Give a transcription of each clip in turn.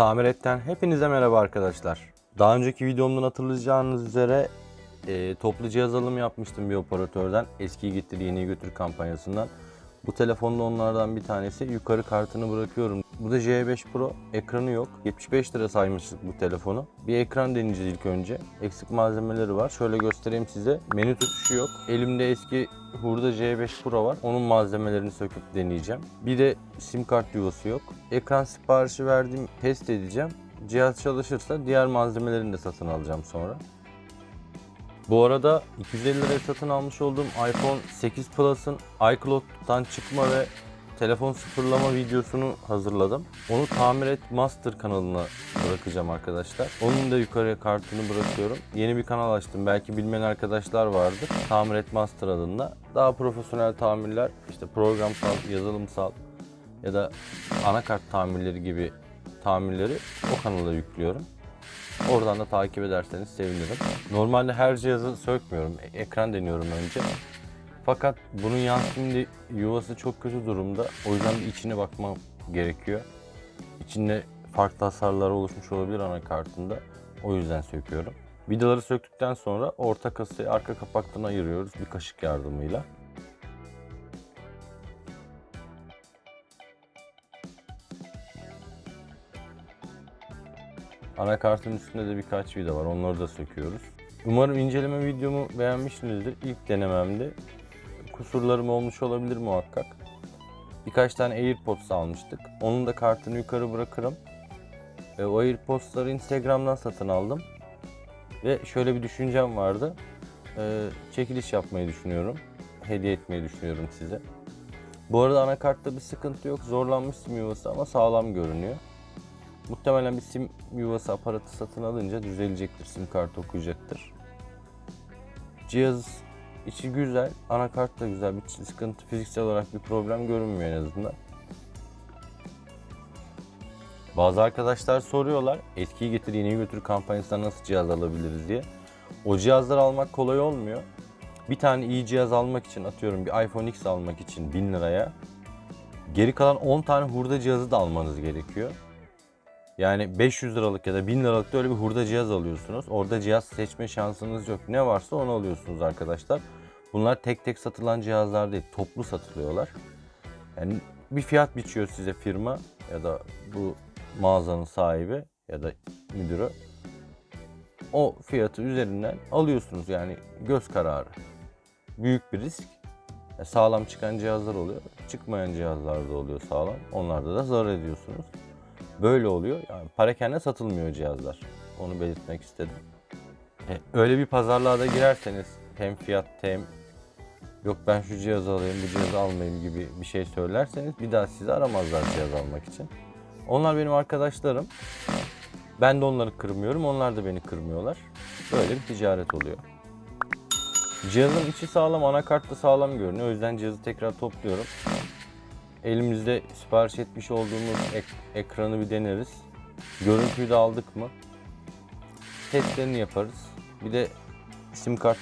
Tamiretten hepinize merhaba arkadaşlar. Daha önceki videomdan hatırlayacağınız üzere e, toplu cihaz alımı yapmıştım bir operatörden. Eskiyi getir yeniyi götür kampanyasından. Bu telefonda onlardan bir tanesi. Yukarı kartını bırakıyorum. Bu da J5 Pro. Ekranı yok. 75 lira saymıştık bu telefonu. Bir ekran deneyeceğiz ilk önce. Eksik malzemeleri var. Şöyle göstereyim size. Menü tutuşu yok. Elimde eski Hurda J5 Pro var. Onun malzemelerini söküp deneyeceğim. Bir de sim kart yuvası yok. Ekran siparişi verdim. Test edeceğim. Cihaz çalışırsa diğer malzemelerini de satın alacağım sonra. Bu arada 250 liraya satın almış olduğum iPhone 8 Plus'ın iCloud'dan çıkma ve telefon sıfırlama videosunu hazırladım. Onu Tamir et Master kanalına bırakacağım arkadaşlar. Onun da yukarıya kartını bırakıyorum. Yeni bir kanal açtım. Belki bilmeyen arkadaşlar vardır. Tamir et Master adında. Daha profesyonel tamirler, işte programsal, yazılımsal ya da anakart tamirleri gibi tamirleri o kanala yüklüyorum. Oradan da takip ederseniz sevinirim. Normalde her cihazı sökmüyorum. E- Ekran deniyorum önce. Fakat bunun yansıtım yuvası çok kötü durumda. O yüzden bir içine bakmam gerekiyor. İçinde farklı hasarlar oluşmuş olabilir anakartında. O yüzden söküyorum. Vidaları söktükten sonra orta kasayı arka kapaktan ayırıyoruz bir kaşık yardımıyla. Anakartın üstünde de birkaç vida var. Onları da söküyoruz. Umarım inceleme videomu beğenmişsinizdir. İlk denememde kusurlarım olmuş olabilir muhakkak. Birkaç tane AirPods almıştık. Onun da kartını yukarı bırakırım. E, o AirPods'ları Instagram'dan satın aldım. Ve şöyle bir düşüncem vardı. E, çekiliş yapmayı düşünüyorum. Hediye etmeyi düşünüyorum size. Bu arada anakartta bir sıkıntı yok. Zorlanmış sim yuvası ama sağlam görünüyor. Muhtemelen bir sim yuvası aparatı satın alınca düzelecektir. Sim kart okuyacaktır. Cihaz içi güzel. Anakart da güzel. Bir sıkıntı fiziksel olarak bir problem görünmüyor en azından. Bazı arkadaşlar soruyorlar. Eskiyi getir yeniyi götür kampanyasından nasıl cihaz alabiliriz diye. O cihazları almak kolay olmuyor. Bir tane iyi cihaz almak için atıyorum bir iPhone X almak için 1000 liraya geri kalan 10 tane hurda cihazı da almanız gerekiyor. Yani 500 liralık ya da 1000 liralık da öyle bir hurda cihaz alıyorsunuz. Orada cihaz seçme şansınız yok. Ne varsa onu alıyorsunuz arkadaşlar. Bunlar tek tek satılan cihazlar değil, toplu satılıyorlar. Yani bir fiyat biçiyor size firma ya da bu mağazanın sahibi ya da müdürü. O fiyatı üzerinden alıyorsunuz yani göz kararı. Büyük bir risk. E, Sağlam çıkan cihazlar oluyor. Çıkmayan cihazlar da oluyor sağlam. Onlarda da zarar ediyorsunuz. Böyle oluyor. Yani parakende satılmıyor cihazlar. Onu belirtmek istedim. E, öyle bir pazarlığa da girerseniz hem fiyat hem yok ben şu cihazı alayım bu cihazı almayayım gibi bir şey söylerseniz bir daha sizi aramazlar cihaz almak için. Onlar benim arkadaşlarım. Ben de onları kırmıyorum. Onlar da beni kırmıyorlar. Böyle bir ticaret oluyor. Cihazın içi sağlam, anakart da sağlam görünüyor. O yüzden cihazı tekrar topluyorum. Elimizde sipariş etmiş olduğumuz ek- ekranı bir deneriz. Görüntüyü de aldık mı? Testlerini yaparız. Bir de sim kart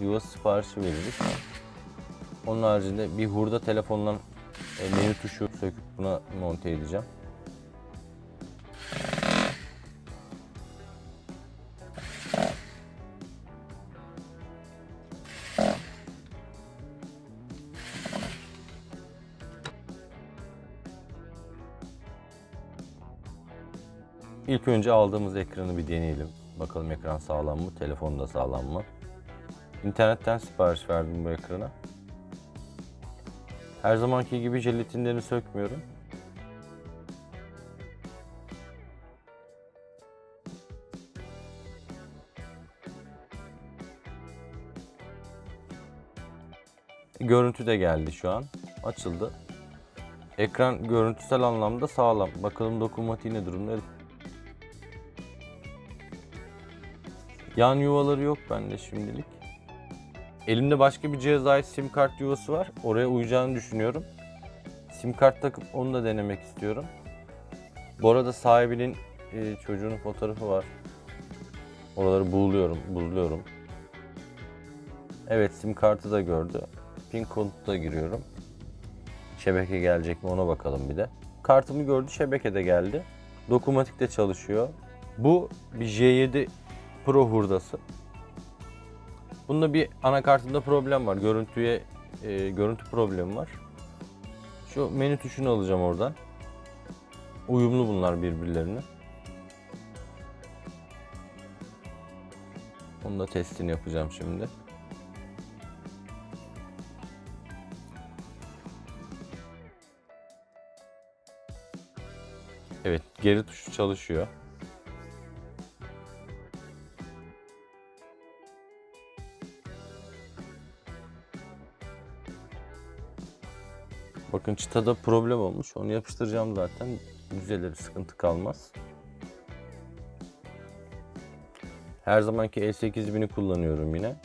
yuvası siparişi veririz. Onun haricinde bir hurda telefondan e, menü tuşu söküp buna monte edeceğim. İlk önce aldığımız ekranı bir deneyelim. Bakalım ekran sağlam mı, telefon da sağlam mı? İnternetten sipariş verdim bu ekrana. Her zamanki gibi jelatinlerini sökmüyorum. Görüntü de geldi şu an. Açıldı. Ekran görüntüsel anlamda sağlam. Bakalım dokunmatiği ne durumda? Yan yuvaları yok bende şimdilik. Elimde başka bir cihaza ait sim kart yuvası var. Oraya uyacağını düşünüyorum. Sim kart takıp onu da denemek istiyorum. Bu arada sahibinin e, çocuğunun fotoğrafı var. Oraları buğuluyorum, buzluyorum. Evet sim kartı da gördü. Pin kodu da giriyorum. Şebeke gelecek mi ona bakalım bir de. Kartımı gördü, şebeke de geldi. Dokunmatikte çalışıyor. Bu bir J7 Pro hurdası. Bunda bir anakartında problem var. Görüntüye e, görüntü problemi var. Şu menü tuşunu alacağım oradan. Uyumlu bunlar birbirlerine. Onun da testini yapacağım şimdi. Evet, geri tuşu çalışıyor. Bakın çıtada problem olmuş. Onu yapıştıracağım zaten. Düzelir, sıkıntı kalmaz. Her zamanki E8000'i kullanıyorum yine.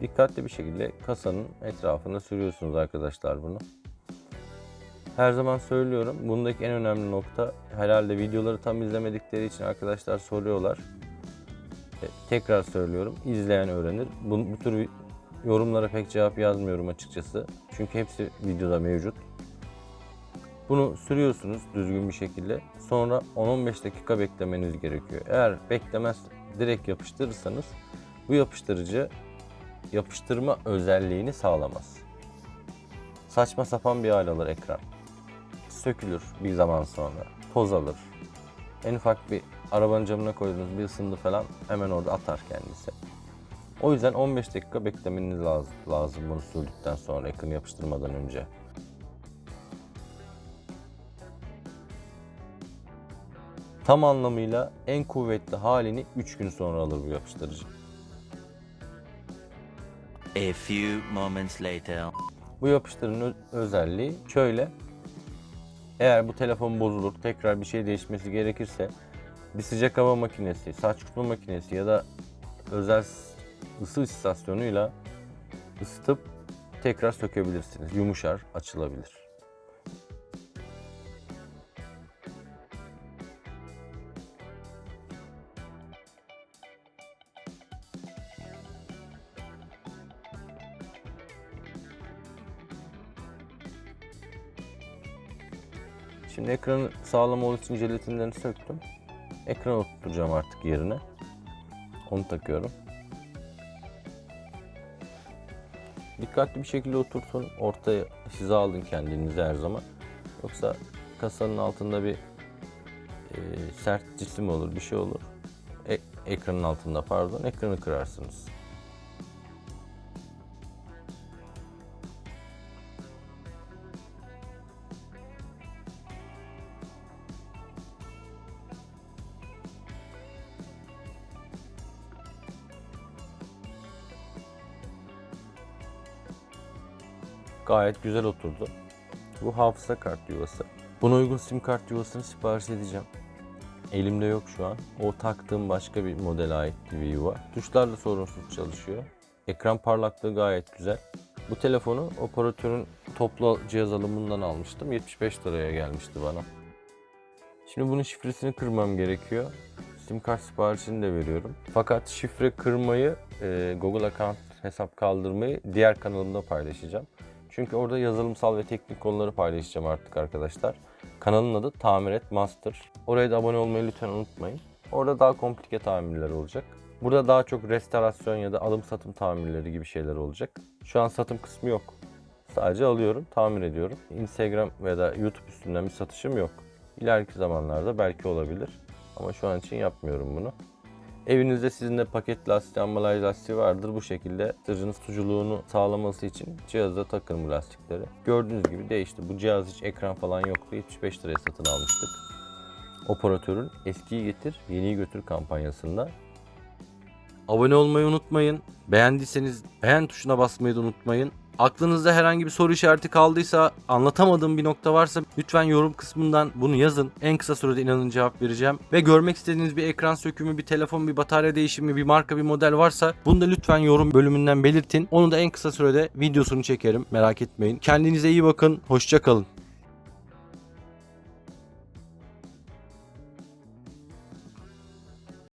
Dikkatli bir şekilde kasanın etrafında sürüyorsunuz arkadaşlar bunu. Her zaman söylüyorum. Bundaki en önemli nokta herhalde videoları tam izlemedikleri için arkadaşlar soruyorlar. E, tekrar söylüyorum. İzleyen öğrenir. Bu, bu tür yorumlara pek cevap yazmıyorum açıkçası. Çünkü hepsi videoda mevcut. Bunu sürüyorsunuz düzgün bir şekilde. Sonra 10-15 dakika beklemeniz gerekiyor. Eğer beklemez direkt yapıştırırsanız bu yapıştırıcı yapıştırma özelliğini sağlamaz. Saçma sapan bir hal alır ekran. Sökülür bir zaman sonra. Toz alır. En ufak bir arabanın camına koyduğunuz bir ısındı falan hemen orada atar kendisi. O yüzden 15 dakika beklemeniz lazım, lazım bunu sürdükten sonra ekranı yapıştırmadan önce. Tam anlamıyla en kuvvetli halini 3 gün sonra alır bu yapıştırıcı. A few moments later. Bu yapıştırın ö- özelliği şöyle. Eğer bu telefon bozulur, tekrar bir şey değişmesi gerekirse bir sıcak hava makinesi, saç kurutma makinesi ya da özel ısı istasyonuyla ısıtıp tekrar sökebilirsiniz. Yumuşar, açılabilir. Şimdi ekranı sağlam olduğu için jelatinlerini söktüm. Ekranı oturtacağım artık yerine. Onu takıyorum. Dikkatli bir şekilde oturtun. Ortaya hiza alın kendinizi her zaman. Yoksa kasanın altında bir e, sert cisim olur, bir şey olur. E- ekranın altında pardon, ekranı kırarsınız. Gayet güzel oturdu. Bu hafıza kart yuvası. Buna uygun sim kart yuvasını sipariş edeceğim. Elimde yok şu an. O taktığım başka bir modele ait bir yuva. Tuşlarla sorunsuz çalışıyor. Ekran parlaklığı gayet güzel. Bu telefonu operatörün toplu cihaz alımından almıştım. 75 liraya gelmişti bana. Şimdi bunun şifresini kırmam gerekiyor. Sim kart siparişini de veriyorum. Fakat şifre kırmayı, e, Google account hesap kaldırmayı diğer kanalımda paylaşacağım. Çünkü orada yazılımsal ve teknik konuları paylaşacağım artık arkadaşlar. Kanalın adı Tamir Et Master. Oraya da abone olmayı lütfen unutmayın. Orada daha komplike tamirler olacak. Burada daha çok restorasyon ya da alım satım tamirleri gibi şeyler olacak. Şu an satım kısmı yok. Sadece alıyorum, tamir ediyorum. Instagram veya da YouTube üstünden bir satışım yok. İleriki zamanlarda belki olabilir. Ama şu an için yapmıyorum bunu. Evinizde sizin de paket lastiği, ambalaj lastiği vardır. Bu şekilde tırcınız tutuculuğunu sağlaması için cihaza takın bu lastikleri. Gördüğünüz gibi değişti. Bu cihaz hiç ekran falan yoktu. 75 liraya satın almıştık. Operatörün eskiyi getir, yeniyi götür kampanyasında. Abone olmayı unutmayın. Beğendiyseniz beğen tuşuna basmayı da unutmayın. Aklınızda herhangi bir soru işareti kaldıysa, anlatamadığım bir nokta varsa lütfen yorum kısmından bunu yazın. En kısa sürede inanın cevap vereceğim. Ve görmek istediğiniz bir ekran sökümü, bir telefon, bir batarya değişimi, bir marka, bir model varsa bunu da lütfen yorum bölümünden belirtin. Onu da en kısa sürede videosunu çekerim. Merak etmeyin. Kendinize iyi bakın. Hoşça kalın.